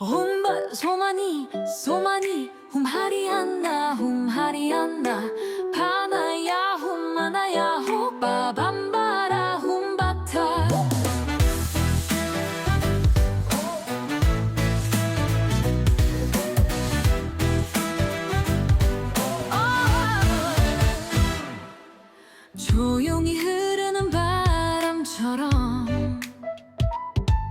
홈바 소마니 소마니 홈하리안나 홈하리안나. 바나야 홈마나야 호빠밤바라 홈바타. 조용히 흐르는 바람처럼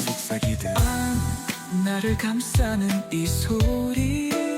속삭이듯 나를 감싸는 이 소리